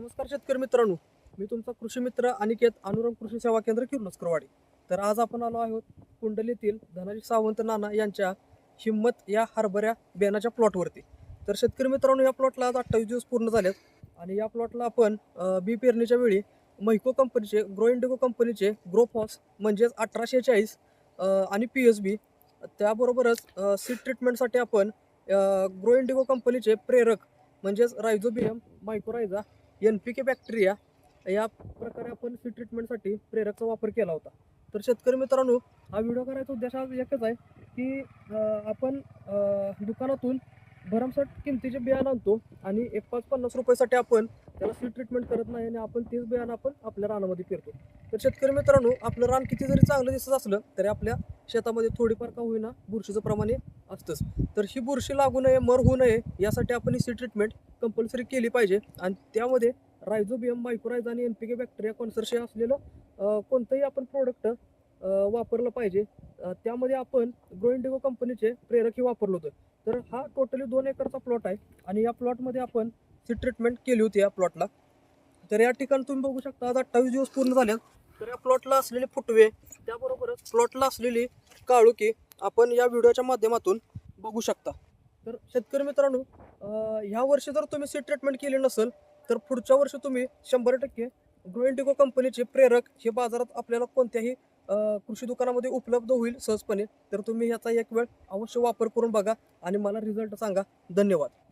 नमस्कार शेतकरी मित्रांनो. मी तुमचा कृषी मित्र अनिकेत अनुरम कृषी सेवा केंद्र किर्लोस्करवाडी तर आज आपण आलो आहोत कुंडलीतील धनाजी सावंत नाना यांच्या हिंमत या हरभऱ्या बेनाच्या प्लॉटवरती तर शेतकरी मित्रांनो या प्लॉटला आज अठ्ठावीस दिवस पूर्ण झालेत. आणि या प्लॉटला आपण बी पेरणीच्या वेळी महिको कंपनीचे ग्रो इंडिगो कंपनीचे ग्रोफॉस म्हणजेच अठराशे चाळीस आणि पी एस बी त्याबरोबरच सीड ट्रीटमेंटसाठी आपण ग्रो इंडिगो कंपनीचे प्रेरक म्हणजेच rhizobium mycorrhiza N P K bacteria या प्रकारे आपण सीड ट्रीटमेंटसाठी प्रेरकचा वापर केला होता. तर शेतकरी मित्रांनो हा व्हिडिओ करायचा उद्देश हा एकच आहे की आपण दुकानातून भरमसाठ किमतीचे बियाणं आणतो आणि एक पाच पन्नास रुपयासाठी आपण त्याला सीड ट्रीटमेंट करत नाही आणि आपण तेच बियाणं आपण आपल्या रानामध्ये पेरतो. तर शेतकरी मित्रांनो आपलं रान किती जरी चांगलं दिसत असलं तरी आपल्या शेतामध्ये थोडीफार का होईना बुरशीचं प्रमाणे असतंच. तर ही बुरशी लागू नये मर होऊ नये यासाठी आपण ही सीड ट्रीटमेंट कंपल्सरी केली पाहिजे. आणि त्यामध्ये रायझोबियम मायक्रोरायझ आणि N P K bacteria consortia असलेलं कोणतंही आपण प्रोडक्ट वापरलं पाहिजे. त्यामध्ये आपण ग्रोइंडिगो कंपनीचे प्रेरकही वापरलं होतं. तर हा टोटली दोन एकरचा प्लॉट आहे. आणि या प्लॉटमध्ये आपण सी ट्रीटमेंट केली होती या प्लॉटला तर या ठिकाणी तुम्ही बघू शकता आज अठ्ठावीस दिवस पूर्ण झाले. तर या प्लॉटला असलेले फुटवे त्याबरोबरच प्लॉटला असलेली काळुकी आपण या व्हिडिओच्या माध्यमातून बघू शकता. तर शेतकरी मित्रांनो ह्या वर्षी जर तुम्ही सीड ट्रीटमेंट केली नसेल तर पुढच्या वर्षी तुम्ही शंभर टक्के ग्रो इंडिगो कंपनीचे प्रेरक हे बाजारात आपल्याला कोणत्याही कृषी दुकानामध्ये उपलब्ध होईल सहजपणे. तर तुम्ही ह्याचा एक वेळ अवश्य वापर करून बघा आणि मला रिझल्ट सांगा. धन्यवाद.